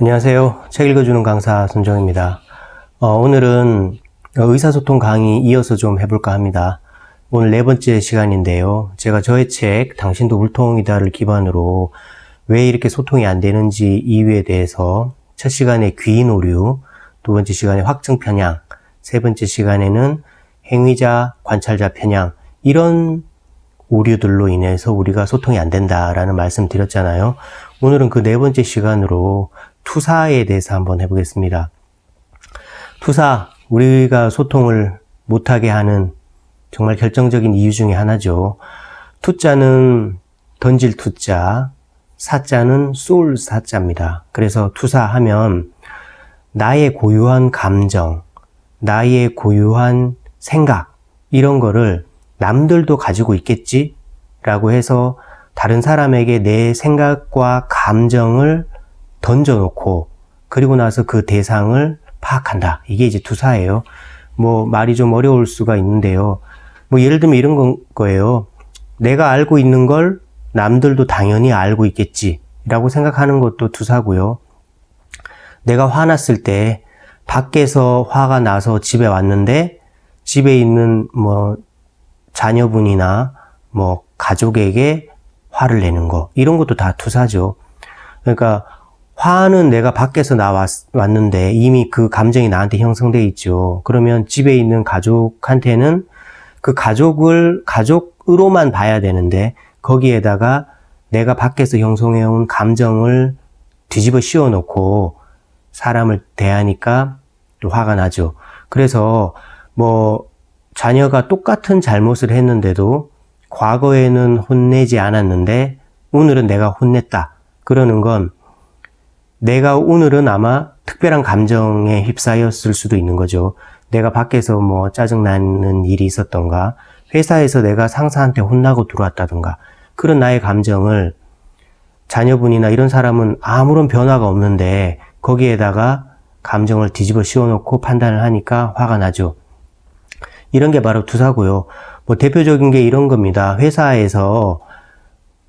안녕하세요. 책 읽어주는 강사 손정입니다. 어, 오늘은 의사소통 강의 이어서 좀 해볼까 합니다. 오늘 네 번째 시간인데요. 제가 저의 책, 당신도 물통이다를 기반으로 왜 이렇게 소통이 안 되는지 이유에 대해서 첫 시간에 귀인 오류, 두 번째 시간에 확증 편향, 세 번째 시간에는 행위자, 관찰자 편향, 이런 오류들로 인해서 우리가 소통이 안 된다라는 말씀 드렸잖아요. 오늘은 그 네 번째 시간으로 투사에 대해서 한번 해보겠습니다. 투사, 우리가 소통을 못하게 하는 정말 결정적인 이유 중에 하나죠. 투자는 던질 투자, 사자는 쏠 사자입니다. 그래서 투사하면 나의 고유한 감정, 나의 고유한 생각, 이런 거를 남들도 가지고 있겠지? 라고 해서 다른 사람에게 내 생각과 감정을 던져놓고 그리고 나서 그 대상을 파악한다. 이게 이제 투사예요. 뭐 말이 좀 어려울 수가 있는데요. 뭐 예를 들면 이런 건 거예요. 내가 알고 있는 걸 남들도 당연히 알고 있겠지. 라고 생각하는 것도 투사고요. 내가 화났을 때 밖에서 화가 나서 집에 왔는데 집에 있는 뭐 자녀분이나 뭐 가족에게 화를 내는 거 이런 것도 다 투사죠. 그러니까 화는 내가 밖에서 나왔는데 이미 그 감정이 나한테 형성돼 있죠. 그러면 집에 있는 가족한테는 그 가족을 가족으로만 봐야 되는데 거기에다가 내가 밖에서 형성해온 감정을 뒤집어 씌워 놓고 사람을 대하니까 또 화가 나죠. 그래서 뭐 자녀가 똑같은 잘못을 했는데도 과거에는 혼내지 않았는데 오늘은 내가 혼냈다. 그러는 건 내가 오늘은 아마 특별한 감정에 휩싸였을 수도 있는 거죠. 내가 밖에서 뭐 짜증나는 일이 있었던가, 회사에서 내가 상사한테 혼나고 들어왔다던가, 그런 나의 감정을 자녀분이나 이런 사람은 아무런 변화가 없는데 거기에다가 감정을 뒤집어 씌워놓고 판단을 하니까 화가 나죠. 이런 게 바로 투사고요. 뭐 대표적인 게 이런 겁니다. 회사에서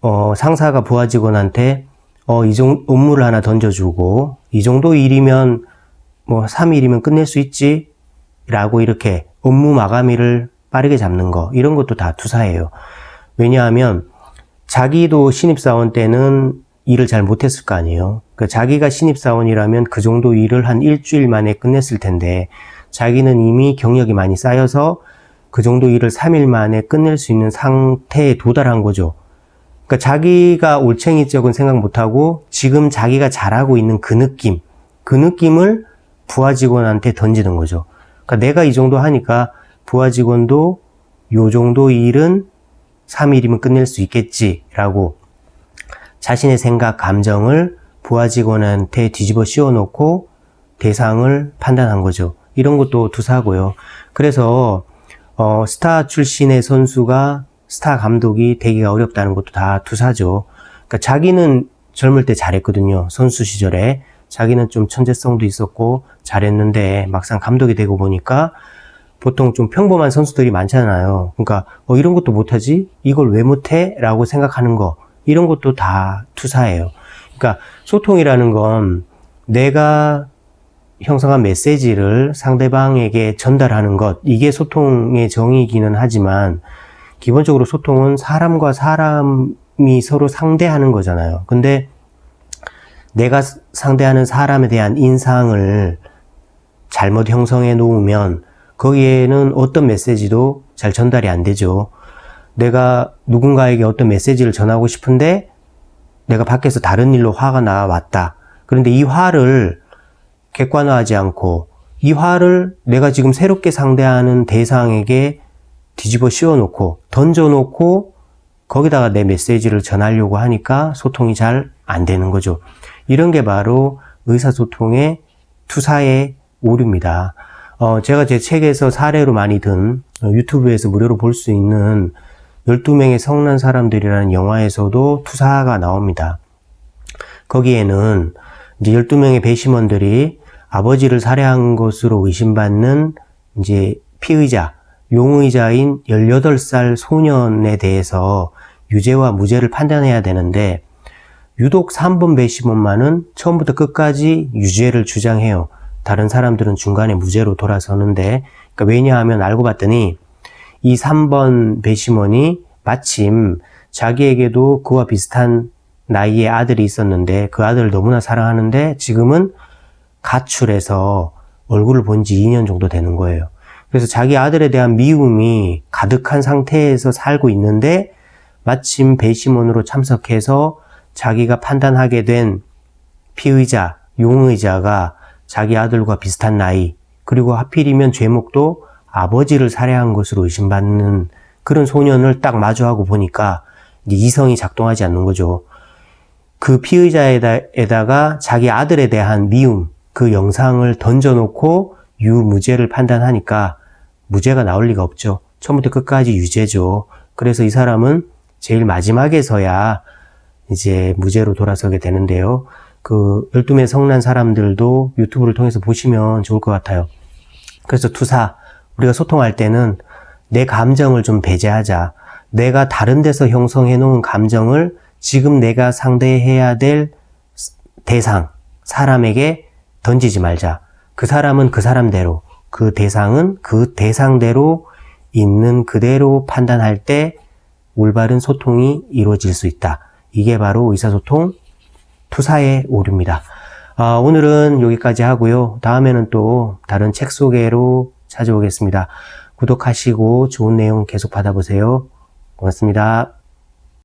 어, 상사가 부하 직원한테 어, 이 정도 업무를 하나 던져주고 이 정도 일이면 뭐 3일이면 끝낼 수 있지 라고 이렇게 업무 마감일을 빠르게 잡는 거 이런 것도 다 투사예요. 왜냐하면 자기도 신입사원 때는 일을 잘 못했을 거 아니에요. 그 자기가 신입사원이라면 그 정도 일을 한 일주일 만에 끝냈을 텐데 자기는 이미 경력이 많이 쌓여서 그 정도 일을 3일 만에 끝낼 수 있는 상태에 도달한 거죠. 그러니까 자기가 올챙이 적은 생각 못하고 지금 자기가 잘하고 있는 그 느낌, 그 느낌을 부하 직원한테 던지는 거죠. 그러니까 내가 이 정도 하니까 부하 직원도 요 정도 일은 3일이면 끝낼 수 있겠지라고 자신의 생각, 감정을 부하 직원한테 뒤집어 씌워 놓고 대상을 판단한 거죠. 이런 것도 투사고요. 그래서 어, 스타 출신의 선수가 스타 감독이 되기가 어렵다는 것도 다 투사죠. 그러니까 자기는 젊을 때 잘했거든요. 선수 시절에. 자기는 좀 천재성도 있었고 잘했는데 막상 감독이 되고 보니까 보통 좀 평범한 선수들이 많잖아요. 그러니까 어, 이런 것도 못하지? 이걸 왜 못해? 라고 생각하는 거. 이런 것도 다 투사예요. 그러니까 소통이라는 건 내가 형성한 메시지를 상대방에게 전달하는 것, 이게 소통의 정의이기는 하지만, 기본적으로 소통은 사람과 사람이 서로 상대하는 거잖아요. 근데 내가 상대하는 사람에 대한 인상을 잘못 형성해 놓으면 거기에는 어떤 메시지도 잘 전달이 안 되죠. 내가 누군가에게 어떤 메시지를 전하고 싶은데 내가 밖에서 다른 일로 화가 나왔다. 그런데 이 화를 객관화하지 않고 이 화를 내가 지금 새롭게 상대하는 대상에게 뒤집어 씌워놓고 던져놓고 거기다가 내 메시지를 전하려고 하니까 소통이 잘 안 되는 거죠. 이런 게 바로 의사소통의 투사의 오류입니다. 어, 제가 제 책에서 사례로 많이 든 어, 유튜브에서 무료로 볼 수 있는 12명의 성난 사람들이라는 영화에서도 투사가 나옵니다. 거기에는 이제 12명의 배심원들이 아버지를 살해한 것으로 의심받는 이제 피의자, 용의자인 18살 소년에 대해서 유죄와 무죄를 판단해야 되는데 유독 3번 배심원만은 처음부터 끝까지 유죄를 주장해요. 다른 사람들은 중간에 무죄로 돌아서는데, 그러니까 왜냐하면 알고 봤더니 이 3번 배심원이 마침 자기에게도 그와 비슷한 나이의 아들이 있었는데 그 아들을 너무나 사랑하는데 지금은 가출해서 얼굴을 본 지 2년 정도 되는 거예요. 그래서 자기 아들에 대한 미움이 가득한 상태에서 살고 있는데 마침 배심원으로 참석해서 자기가 판단하게 된 피의자, 용의자가 자기 아들과 비슷한 나이, 그리고 하필이면 죄목도 아버지를 살해한 것으로 의심받는 그런 소년을 딱 마주하고 보니까 이성이 작동하지 않는 거죠. 그 피의자에다가 자기 아들에 대한 미움, 그 영상을 던져놓고 유무죄를 판단하니까 무죄가 나올 리가 없죠. 처음부터 끝까지 유죄죠. 그래서 이 사람은 제일 마지막에서야 이제 무죄로 돌아서게 되는데요. 그 12명 성난 사람들도 유튜브를 통해서 보시면 좋을 것 같아요. 그래서 투사, 우리가 소통할 때는 내 감정을 좀 배제하자. 내가 다른 데서 형성해 놓은 감정을 지금 내가 상대해야 될 대상, 사람에게 던지지 말자. 그 사람은 그 사람대로, 그 대상은 그 대상대로 있는 그대로 판단할 때 올바른 소통이 이루어질 수 있다. 이게 바로 의사소통 투사의 오류입니다. 아, 오늘은 여기까지 하고요. 다음에는 또 다른 책 소개로 찾아오겠습니다. 구독하시고 좋은 내용 계속 받아보세요. 고맙습니다.